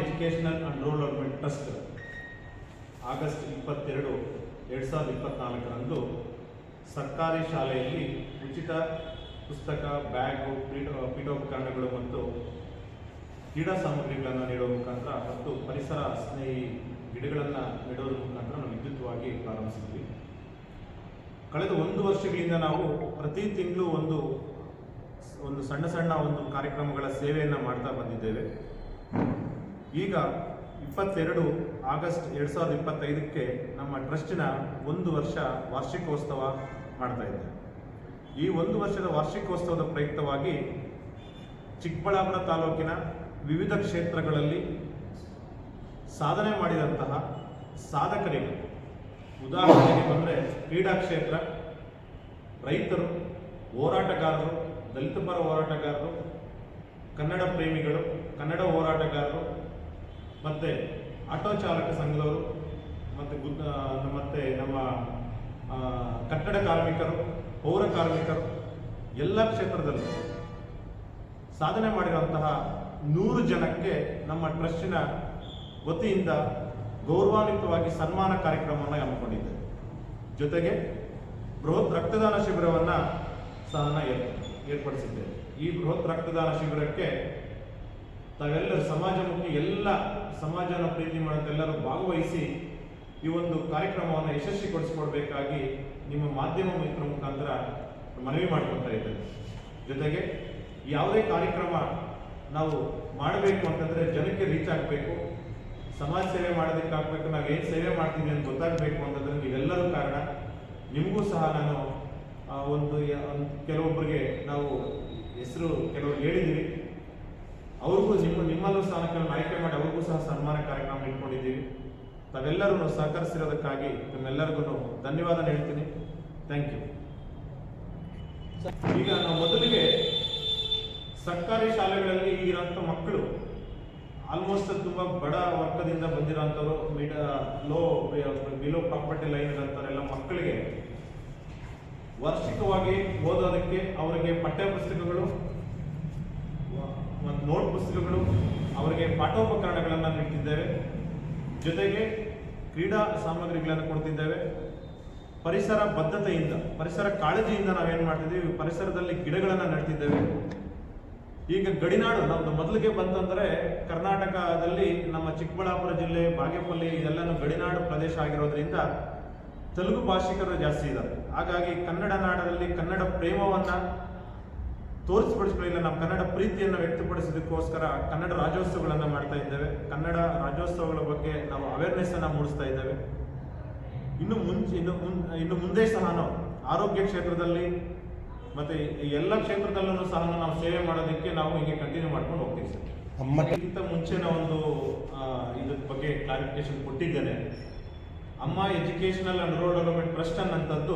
Educational and rural trust August ಇಪ್ಪತ್ತೆರಡು ಎರಡು ಸಾವಿರದ ಇಪ್ಪತ್ತ್ನಾಲ್ಕರಂದು ಸರ್ಕಾರಿ ಶಾಲೆಯಲ್ಲಿ ಉಚಿತ ಪುಸ್ತಕ, ಬ್ಯಾಗು, ಪೀಠ, ಪೀಠೋಪಕರಣಗಳು ಮತ್ತು ಕ್ರೀಡಾ ಸಾಮಗ್ರಿಗಳನ್ನು ನೀಡುವ ಮುಖಾಂತರ ಮತ್ತು ಪರಿಸರ ಸ್ನೇಹಿ ಗಿಡಗಳನ್ನು ನೆಡುವುದರ ಮುಖಾಂತರ ನಾವು ವಿದ್ಯುತ್ವಾಗಿ ಪ್ರಾರಂಭಿಸಿದ್ವಿ. ಕಳೆದ ಒಂದು ವರ್ಷಗಳಿಂದ ನಾವು ಪ್ರತಿ ತಿಂಗಳು ಒಂದು ಒಂದು ಸಣ್ಣ ಸಣ್ಣ ಒಂದು ಕಾರ್ಯಕ್ರಮಗಳ ಸೇವೆಯನ್ನು ಮಾಡ್ತಾ ಬಂದಿದ್ದೇವೆ. ಈಗ ಇಪ್ಪತ್ತೆರಡು ಆಗಸ್ಟ್ ಎರಡು ಸಾವಿರದ ಇಪ್ಪತ್ತೈದಕ್ಕೆ ನಮ್ಮ ಟ್ರಸ್ಟಿನ ಒಂದು ವರ್ಷ ವಾರ್ಷಿಕೋತ್ಸವ ಮಾಡ್ತಾ ಇದೆ ಈ ಒಂದು ವರ್ಷದ ವಾರ್ಷಿಕೋತ್ಸವದ ಪ್ರಯುಕ್ತವಾಗಿ ಚಿಕ್ಕಬಳ್ಳಾಪುರ ತಾಲೂಕಿನ ವಿವಿಧ ಕ್ಷೇತ್ರಗಳಲ್ಲಿ ಸಾಧನೆ ಮಾಡಿದಂತಹ ಸಾಧಕರಿಗೆ ಉದಾಹರಣೆಗೆ ಬಂದರೆ ಕ್ರೀಡಾ ಕ್ಷೇತ್ರ, ರೈತರು, ಹೋರಾಟಗಾರರು, ದಲಿತ ಪರ ಹೋರಾಟಗಾರರು, ಕನ್ನಡ ಪ್ರೇಮಿಗಳು, ಕನ್ನಡ ಹೋರಾಟಗಾರರು ಮತ್ತು ಆಟೋ ಚಾಲಕ ಸಂಘದವರು, ಮತ್ತು ಮತ್ತೆ ಮತ್ತು ನಮ್ಮ ಕಟ್ಟಡ ಕಾರ್ಮಿಕರು, ಪೌರ ಕಾರ್ಮಿಕರು, ಎಲ್ಲ ಕ್ಷೇತ್ರದಲ್ಲೂ ಸಾಧನೆ ಮಾಡಿರುವಂತಹ ನೂರು ಜನಕ್ಕೆ ನಮ್ಮ ಟ್ರಸ್ಟಿನ ವತಿಯಿಂದ ಗೌರವಾನ್ವಿತವಾಗಿ ಸನ್ಮಾನ ಕಾರ್ಯಕ್ರಮವನ್ನು ಹಮ್ಮಿಕೊಂಡಿದ್ದೆ ಜೊತೆಗೆ ಬೃಹತ್ ರಕ್ತದಾನ ಶಿಬಿರವನ್ನು ಸಹ ಏರ್, ಏರ್ಪಡಿಸಿದ್ದೇವೆ. ಈ ಬೃಹತ್ ರಕ್ತದಾನ ಶಿಬಿರಕ್ಕೆ ತಾವೆಲ್ಲರೂ ಸಮಾಜಮುಖಿ ಎಲ್ಲ ಸಮಾಜನ ಪ್ರೀತಿ ಮಾಡೋದೆಲ್ಲರೂ ಭಾಗವಹಿಸಿ ಈ ಒಂದು ಕಾರ್ಯಕ್ರಮವನ್ನು ಯಶಸ್ವಿಗೊಳಿಸಿಕೊಡ್ಬೇಕಾಗಿ ನಿಮ್ಮ ಮಾಧ್ಯಮ ಮಿತ್ರ ಮುಖಾಂತರ ಮನವಿ ಮಾಡ್ಕೊತಾ ಇದ್ದೇನೆ. ಜೊತೆಗೆ ಯಾವುದೇ ಕಾರ್ಯಕ್ರಮ ನಾವು ಮಾಡಬೇಕು ಅಂತಂದರೆ ಜನಕ್ಕೆ ರೀಚ್ ಆಗಬೇಕು. ಸಮಾಜ ಸೇವೆ ಮಾಡೋದಕ್ಕಾಗಬೇಕು ನಾವು ಏನು ಸೇವೆ ಮಾಡ್ತೀವಿ ಅಂತ ಗೊತ್ತಾಗಬೇಕು ಅಂತಂದ್ರೆ ನೀವೆಲ್ಲರೂ ಕಾರಣ. ನಿಮಗೂ ಸಹ ನಾನು ಒಂದು ಕೆಲವೊಬ್ಬರಿಗೆ ನಾವು ಹೆಸರು ಕೆಲವರು ಹೇಳಿದ್ದೀವಿ ಅವ್ರಿಗೂ ನಿಮ್ಮ, ನಿಮ್ಮಲ್ಲೂ ಸಹ ಆಯ್ಕೆ ಮಾಡಿ ಅವ್ರಿಗೂ ಸಹ ಸನ್ಮಾನ ಕಾರ್ಯಕ್ರಮ ಇಟ್ಕೊಂಡಿದ್ದೀವಿ. ತಾವೆಲ್ಲರೂ ಸಹಕರಿಸಿರೋದಕ್ಕಾಗಿ ನಿಮ್ಮೆಲ್ಲರಿಗೂ ಧನ್ಯವಾದ ಹೇಳ್ತೀನಿ. ಥ್ಯಾಂಕ್ ಯು ಈಗ ನಾವು ಮೊದಲಿಗೆ ಸರ್ಕಾರಿ ಶಾಲೆಗಳಲ್ಲಿ ಈಗಿರೋಂಥ ಮಕ್ಕಳು ಆಲ್ಮೋಸ್ಟ್ ತುಂಬ ಬಡ ವರ್ಗದಿಂದ ಬಂದಿರೋಂಥವ್ರು mid low below property line ಇರೋಂಥವರೆಲ್ಲ ಮಕ್ಕಳಿಗೆ ವಾರ್ಷಿಕವಾಗಿ ಓದೋದಕ್ಕೆ ಅವರಿಗೆ ಪಠ್ಯ ಪುಸ್ತಕಗಳು ಮತ್ತು ನೋಟ್ ಪುಸ್ತಕಗಳು ಅವರಿಗೆ ಪಾಠೋಪಕರಣಗಳನ್ನು ನೀಡ್ತಿದ್ದೇವೆ ಜೊತೆಗೆ ಕ್ರೀಡಾ ಸಾಮಗ್ರಿಗಳನ್ನು ಕೊಡ್ತಿದ್ದೇವೆ ಪರಿಸರ ಬದ್ಧತೆಯಿಂದ, ಪರಿಸರ ಕಾಳಜಿಯಿಂದ ನಾವೇನು ಮಾಡ್ತಿದ್ದೀವಿ? ಪರಿಸರದಲ್ಲಿ ಗಿಡಗಳನ್ನು ನೆಡ್ತಿದ್ದೇವೆ. ಈಗ ಗಡಿನಾಡು ನಮ್ದು ಮೊದಲಿಗೆ ಬಂತಂದ್ರೆ ಕರ್ನಾಟಕದಲ್ಲಿ ನಮ್ಮ ಚಿಕ್ಕಬಳ್ಳಾಪುರ ಜಿಲ್ಲೆ, ಬಾಗೇಪಲ್ಲಿ ಇದೆಲ್ಲನೂ ಗಡಿನಾಡು ಪ್ರದೇಶ ಆಗಿರೋದ್ರಿಂದ ತೆಲುಗು ಭಾಷಿಕರು ಜಾಸ್ತಿ ಇದ್ದಾರೆ. ಹಾಗಾಗಿ ಕನ್ನಡ ನಾಡದಲ್ಲಿ ಕನ್ನಡ ಪ್ರೇಮವನ್ನ ತೋರಿಸ್ಪಡಿಸ್ಕೊಳ್ಳಿಲ್ಲ ನಮ್ಮ ಕನ್ನಡ ಪ್ರೀತಿಯನ್ನು ವ್ಯಕ್ತಪಡಿಸೋದಕ್ಕೋಸ್ಕರ ಕನ್ನಡ ರಾಜ್ಯೋತ್ಸವಗಳನ್ನು ಮಾಡ್ತಾ ಇದ್ದೇವೆ. ಕನ್ನಡ ರಾಜ್ಯೋತ್ಸವಗಳ ಬಗ್ಗೆ ನಾವು ಅವೇರ್ನೆಸ್ ಅನ್ನ ಮೂಡಿಸ್ತಾ ಇದ್ದೇವೆ. ಇನ್ನು ಮುಂಚೆ ಇನ್ನು ಮುನ್- ಇನ್ನು ಮುಂದೆ ಸಹ ನಾವು ಆರೋಗ್ಯ ಕ್ಷೇತ್ರದಲ್ಲಿ ಮತ್ತೆ ಎಲ್ಲ ಕ್ಷೇತ್ರದಲ್ಲೂ ಸಹ ನಾವು ಸೇವೆ ಮಾಡೋದಕ್ಕೆ ನಾವು ಹೀಗೆ ಕಂಟಿನ್ಯೂ ಮಾಡ್ಕೊಂಡು ಹೋಗ್ತೀವಿ ಸರ್. ಅಮ್ಮಕ್ಕಿಂತ ಮುಂಚೆ ಮುಂಚೆನ ಒಂದು ಇದ್ರ ಬಗ್ಗೆ ಕ್ಲಾರಿಫಿಕೇಶನ್ ಕೊಟ್ಟಿದ್ದೇನೆ. Amma educational and rural development trust ಅನ್ನಂಥದ್ದು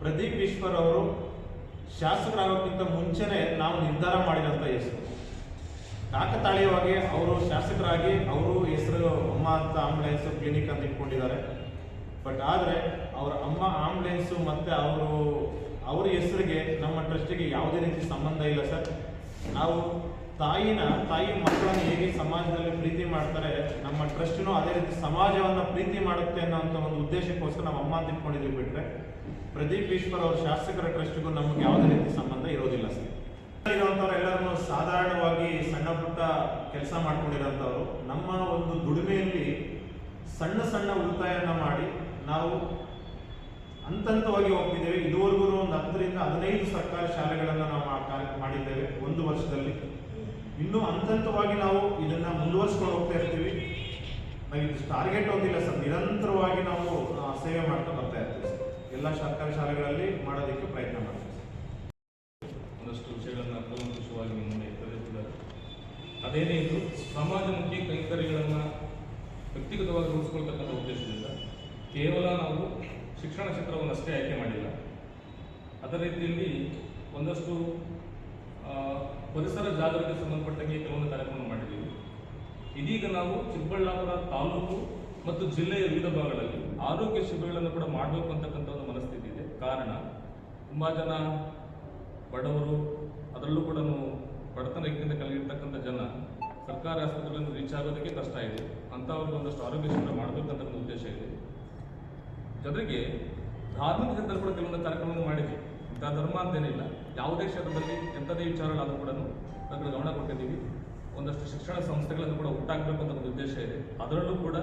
Pradeep Eshwar ಅವರು ಶಾಸಕರಾಗೋಕ್ಕಿಂತ ಮುಂಚೆನೆ ನಾವು ನಿರ್ಧಾರ ಮಾಡಿದಂಥ ಹೆಸರು. ಕಾಕತಾಳೀಯವಾಗಿ ಅವರು ಶಾಸಕರಾಗಿ ಅವರು ಹೆಸರು ಅಮ್ಮ ಅಂತ ಆಂಬುಲೆನ್ಸ್ ಕ್ಲಿನಿಕ್ ಅಂತ ಇಟ್ಕೊಂಡಿದ್ದಾರೆ. ಬಟ್ ಆದರೆ ಅವರ ಅಮ್ಮ ಆಂಬುಲೆನ್ಸು ಮತ್ತು ಅವರು ಅವ್ರ ಹೆಸರಿಗೆ ನಮ್ಮ ಟ್ರಸ್ಟಿಗೆ ಯಾವುದೇ ರೀತಿ ಸಂಬಂಧ ಇಲ್ಲ ಸರ್. ನಾವು ತಾಯಿನ, ತಾಯಿ ಮಕ್ಕಳನ್ನು ಹೇಗೆ ಸಮಾಜದಲ್ಲಿ ಪ್ರೀತಿ ಮಾಡ್ತಾರೆ, ನಮ್ಮ ಟ್ರಸ್ಟ್ನು ಅದೇ ರೀತಿ ಸಮಾಜವನ್ನ ಪ್ರೀತಿ ಮಾಡುತ್ತೆ ಅನ್ನೋಂಥ ಒಂದು ಉದ್ದೇಶಕ್ಕೋಸ್ಕರ ನಾವು ಅಮ್ಮ ಅಂತ ಇಟ್ಕೊಂಡಿದ್ದೀವಿ ಬಿಟ್ರೆ, ಪ್ರದೀಪ್ ಈಶ್ವರ್ ಅವ್ರ ಶಾಸಕರ ಟ್ರಸ್ಟ್ಗೂ ನಮ್ಗೆ ಯಾವುದೇ ರೀತಿ ಸಂಬಂಧ ಇರೋದಿಲ್ಲ ಸರ್. ಇರುವಂಥವ್ರು ಎಲ್ಲರನ್ನು ಸಾಧಾರಣವಾಗಿ ಸಣ್ಣ ಪುಟ್ಟ ಕೆಲಸ ಮಾಡ್ಕೊಂಡಿರೋಂಥವ್ರು, ನಮ್ಮ ಒಂದು ದುಡಿಮೆಯಲ್ಲಿ ಸಣ್ಣ ಸಣ್ಣ ಉಳಿತಾಯನ ಮಾಡಿ ನಾವು ಹಂತವಾಗಿ ಹೋಗ್ತಿದ್ದೇವೆ. ಇದುವರೆಗೂ ಒಂದು ಹತ್ತರಿಂದ ಹದಿನೈದು ಸರ್ಕಾರಿ ಶಾಲೆಗಳನ್ನು ನಾವು ಮಾಡಿದ್ದೇವೆ. ಒಂದು ವರ್ಷದಲ್ಲಿ. ಇನ್ನು ಹಂತವಾಗಿ ನಾವು ಇದನ್ನ ಮುಂದುವರಿಸ್ಕೊಂಡು ಹೋಗ್ತಾ ಇರ್ತೀವಿ. ಇದು ಟಾರ್ಗೆಟ್ ಒಂದಿಲ್ಲ ಸರ್. ನಿರಂತರವಾಗಿ ನಾವು ಸೇವೆ ಮಾಡ್ತಾ ಬರ್ತಾ ಇರ್ತೀವಿ ಎಲ್ಲ ಸರ್ಕಾರಿ ಶಾಲೆಗಳಲ್ಲಿ ಮಾಡೋದಕ್ಕೆ ಪ್ರಯತ್ನ ಮಾಡ್ತೀವಿ ಒಂದಷ್ಟು ವಿಷಯಗಳನ್ನು ಕೂಲಂಕುಷವಾಗಿ ಮುಂದೆ ಅದೇನೇ ಇದು ಸಮಾಜಮುಖಿ ಕೈಂಕರ್ಯಗಳನ್ನು ವ್ಯಕ್ತಿಗತವಾಗಿ ರೂಪಿಸ್ಕೊಳ್ತಕ್ಕಂಥ ಉದ್ದೇಶದಿಂದ ಕೇವಲ ನಾವು ಶಿಕ್ಷಣ ಕ್ಷೇತ್ರವನ್ನು ಅಷ್ಟೇ ಆಯ್ಕೆ ಮಾಡಿಲ್ಲ. ಅದೇ ರೀತಿಯಲ್ಲಿ ಒಂದಷ್ಟು ಪರಿಸರ ಜಾಗೃತಿ ಸಂಬಂಧಪಟ್ಟಂಗೆ ಕೆಲವೊಂದು ಕಾರ್ಯಕ್ರಮ ಮಾಡಿದ್ದೀವಿ. ಇದೀಗ ನಾವು ಚಿಕ್ಕಬಳ್ಳಾಪುರ ತಾಲೂಕು ಮತ್ತು ಜಿಲ್ಲೆಯ ವಿವಿಧ ಭಾಗಗಳಲ್ಲಿ ಆರೋಗ್ಯ ಶಿಬಿರಗಳನ್ನು ಕೂಡ ಮಾಡಬೇಕು ಅಂತಕ್ಕಂಥ ಒಂದು ಮನಸ್ಥಿತಿ ಇದೆ. ಕಾರಣ, ತುಂಬ ಜನ ಬಡವರು, ಅದರಲ್ಲೂ ಕೂಡ ಬಡತನ ರೀತಿಯಿಂದ ಕಲಗಿರ್ತಕ್ಕಂಥ ಜನ ಸರ್ಕಾರಿ ಆಸ್ಪತ್ರೆಗಳನ್ನು ರೀಚ್ ಆಗೋದಕ್ಕೆ ಕಷ್ಟ ಇದೆ. ಅಂಥವ್ರಿಗೆ ಒಂದಷ್ಟು ಆರೋಗ್ಯ ಶಿಬಿರ ಮಾಡಬೇಕಂತ ಒಂದು ಉದ್ದೇಶ ಇದೆ. ಜೊತೆಗೆ ಧಾರ್ಮಿಕ ಜನರು ಕೂಡ ಕೆಲವೊಂದು ಕಾರ್ಯಕ್ರಮವನ್ನು ಮಾಡಿದ್ವಿ. ಇಂಥ ಧರ್ಮ ಅಂತೇನಿಲ್ಲ. ಯಾವುದೇ ಕ್ಷೇತ್ರದಲ್ಲಿ ಎಂಥದೇ ವಿಚಾರಗಳಾದರೂ ಕೂಡ ನಾವು ಗಮನ ಕೊಟ್ಟಿದ್ದೀವಿ. ಒಂದಷ್ಟು ಶಿಕ್ಷಣ ಸಂಸ್ಥೆಗಳನ್ನು ಕೂಡ ಹುಟ್ಟಾಕಬೇಕು ಅಂತ ಒಂದು ಉದ್ದೇಶ ಇದೆ. ಅದರಲ್ಲೂ ಕೂಡ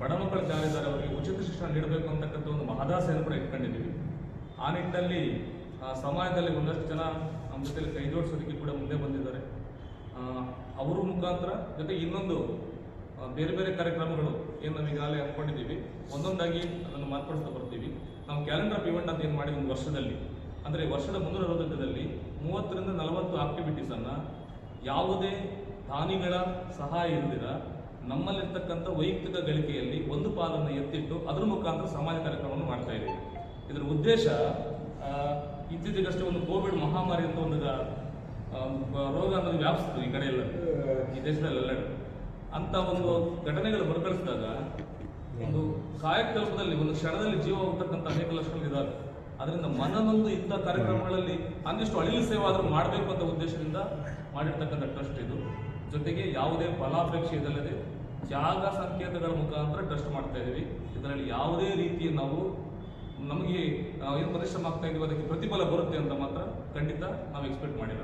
ಬಡ ಮಕ್ಕಳು ಜಾರಿದ್ದಾರೆ ಅವರಿಗೆ ಉಚಿತ ಶಿಕ್ಷಣ ನೀಡಬೇಕು ಅಂತಕ್ಕಂಥ ಒಂದು ಮಹದಾಸೆಯನ್ನು ಕೂಡ ಇಟ್ಕೊಂಡಿದ್ದೀವಿ. ಆ ನಿಟ್ಟಿನಲ್ಲಿ ಸಮಾಜದಲ್ಲಿ ಒಂದಷ್ಟು ಜನ ನಮ್ಮ ಜೊತೆಯಲ್ಲಿ ಕೈ ಜೋಡಿಸೋದಕ್ಕೆ ಕೂಡ ಮುಂದೆ ಬಂದಿದ್ದಾರೆ. ಅವ್ರ ಮುಖಾಂತರ ಜೊತೆಗೆ ಇನ್ನೊಂದು ಬೇರೆ ಬೇರೆ ಕಾರ್ಯಕ್ರಮಗಳು ಏನು ನಾವು ಈಗಾಗಲೇ ಹಮ್ಮಿಕೊಂಡಿದ್ದೀವಿ ಒಂದೊಂದಾಗಿ ಅದನ್ನು ಮಾರ್ಪಡಿಸ್ತಾ ಬರ್ತೀವಿ. ನಾವು ಕ್ಯಾಲೆಂಡರ್ ಇವೆಂಟ್ ಅಂತ ಏನು ಮಾಡಿದ್ವಿ ಒಂದು ವರ್ಷದಲ್ಲಿ. ಅಂದರೆ ವರ್ಷದ ಮುನ್ನೂರ ಅರವತ್ತು ದಿನದಲ್ಲಿ ಮೂವತ್ತರಿಂದ ನಲವತ್ತು ಆಕ್ಟಿವಿಟೀಸನ್ನು ಯಾವುದೇ ದಾನಿಗಳ ಸಹಾಯ ಇಲ್ಲದಿರ ನಮ್ಮಲ್ಲಿರ್ತಕ್ಕಂಥ ವೈಯಕ್ತಿಕ ಗಳಿಕೆಯಲ್ಲಿ ಒಂದು ಪಾಲನ್ನು ಎತ್ತಿಟ್ಟು ಅದರ ಮುಖಾಂತರ ಸಮಾಜ ಕಾರ್ಯಕ್ರಮವನ್ನು ಮಾಡ್ತಾ ಇದ್ದೀವಿ. ಇದರ ಉದ್ದೇಶ ಇತ್ತೀಚೆಗಷ್ಟೇ ಒಂದು ಕೋವಿಡ್ ಮಹಾಮಾರಿ ಅಂತ ಒಂದು ರೋಗ ಅನ್ನೋದು ವ್ಯಾಪಿಸ್ತು ಈ ಕಡೆ ಎಲ್ಲ, ಈ ದೇಶದಲ್ಲೆಲ್ಲ ಅಂತ ಒಂದು ಘಟನೆಗಳು ಹೊರಕಳಿಸಿದಾಗ ಒಂದು ಕಾಯಕಲ್ಪದಲ್ಲಿ, ಒಂದು ಕ್ಷಣದಲ್ಲಿ ಜೀವ ಹೋಗ್ತಕ್ಕಂಥ ಅನೇಕ ಲಕ್ಷಣಗಳಿದ್ದಾವೆ ಅದರಿಂದ ಮನನೊಂದು ಇಂಥ ಕಾರ್ಯಕ್ರಮಗಳಲ್ಲಿ ಅಂದಿಷ್ಟು ಅಳಿಲು ಸೇವೆ ಆದರೂ ಮಾಡಬೇಕು ಅಂತ ಉದ್ದೇಶದಿಂದ ಮಾಡಿರ್ತಕ್ಕಂಥ ಟ್ರಸ್ಟ್ ಇದು. ಜೊತೆಗೆ ಯಾವುದೇ ಫಲಾಪೇಕ್ಷೆ ಇದಲ್ಲದೆ ಜಾಗ ಸಂಕೇತಗಳ ಮುಖಾಂತರ ಟ್ರಸ್ಟ್ ಮಾಡ್ತಾ ಇದ್ದೀವಿ ಇದರಲ್ಲಿ ಯಾವುದೇ ರೀತಿಯ ನಾವು ನಮಗೆ ಏನು ಪರಿಶ್ರಮ ಆಗ್ತಾ ಇದೀವಿ ಅದಕ್ಕೆ ಪ್ರತಿಫಲ ಬರುತ್ತೆ ಅಂತ ಮಾತ್ರ ಖಂಡಿತ ನಾವು ಎಕ್ಸ್ಪೆಕ್ಟ್ ಮಾಡಿಲ್ಲ